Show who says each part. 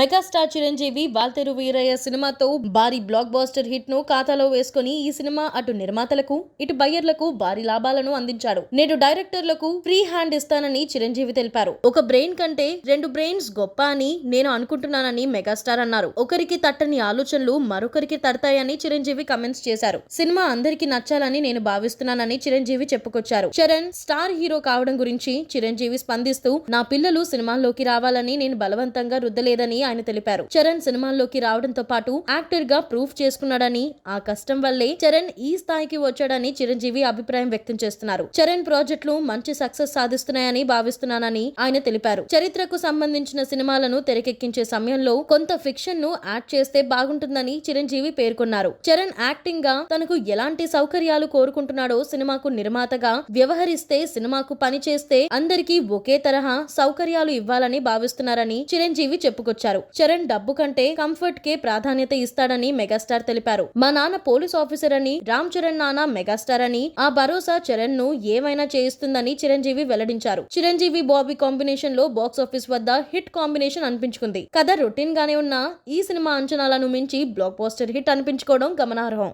Speaker 1: Megastar Chiranjeevi వాల్తెరు Veeraiah సినిమాతో భారీ black buster హిట్ను ఖాతాలో వేసుకుని ఈ సినిమా అటు నిర్మాతలకు ఇటు బయ్యర్లకు భారీ లాభాలను అందించాడు. నేడు డైరెక్టర్లకు ఫ్రీ హ్యాండ్ ఇస్తానని చిరంజీవి తెలిపారు. ఒక బ్రెయిన్ కంటే రెండు బ్రెయిన్స్ గొప్ప అని నేను అనుకుంటున్నానని మెగాస్టార్ అన్నారు. ఒకరికి తట్టని ఆలోచనలు మరొకరికి తడతాయని చిరంజీవి కమెంట్స్ చేశారు. సినిమా అందరికి నచ్చాలని నేను భావిస్తున్నానని చిరంజీవి చెప్పుకొచ్చారు. చరణ్ స్టార్ హీరో కావడం గురించి చిరంజీవి స్పందిస్తూ నా పిల్లలు సినిమాల్లోకి రావాలని నేను బలవంతంగా రుద్దలేదని ఆయన తెలిపారు. చరణ్ సినిమాల్లోకి రావడంతో పాటు యాక్టర్గా ప్రూఫ్ చేసుకున్నాడని ఆ కష్టం వల్లే చరణ్ ఈ స్థాయికి వచ్చాడని చిరంజీవి అభిప్రాయం వ్యక్తం చేస్తున్నారు. చరణ్ ప్రాజెక్టులు మంచి సక్సెస్ సాధిస్తున్నాయని భావిస్తున్నానని ఆయన తెలిపారు. చరిత్రకు సంబంధించిన సినిమాలను తెరకెక్కించే సమయంలో కొంత ఫిక్షన్ను యాడ్ చేస్తే బాగుంటుందని చిరంజీవి పేర్కొన్నారు. చరణ్ యాక్టింగ్గా తనకు ఎలాంటి సౌకర్యాలు కోరుకుంటున్నాడో సినిమాకు నిర్మాతగా వ్యవహరిస్తే సినిమాకు పని చేస్తే అందరికీ ఒకే తరహా సౌకర్యాలు ఇవ్వాలని భావిస్తున్నారని చిరంజీవి చెప్పుకొచ్చారు. చరణ్ డబ్బు కంటే కంఫర్ట్ కే ప్రాధాన్యత ఇస్తాడని మెగాస్టార్ తెలిపారు. మా నాన్న పోలీస్ ఆఫీసర్ అని రామ్ చరణ్ నాన్న మెగాస్టార్ అని ఆ భరోసా చరణ్ను ఏమైనా చేయిస్తుందని చిరంజీవి వెల్లడించారు. చిరంజీవి బాబీ కాంబినేషన్లో బాక్స్ ఆఫీస్ వద్ద హిట్ కాంబినేషన్ అనిపించుకుంది. కథ రొటీన్ గానే ఉన్న ఈ సినిమా అంచనాలను మించి బ్లాక్ పోస్టర్ హిట్ అనిపించుకోవడం గమనార్హం.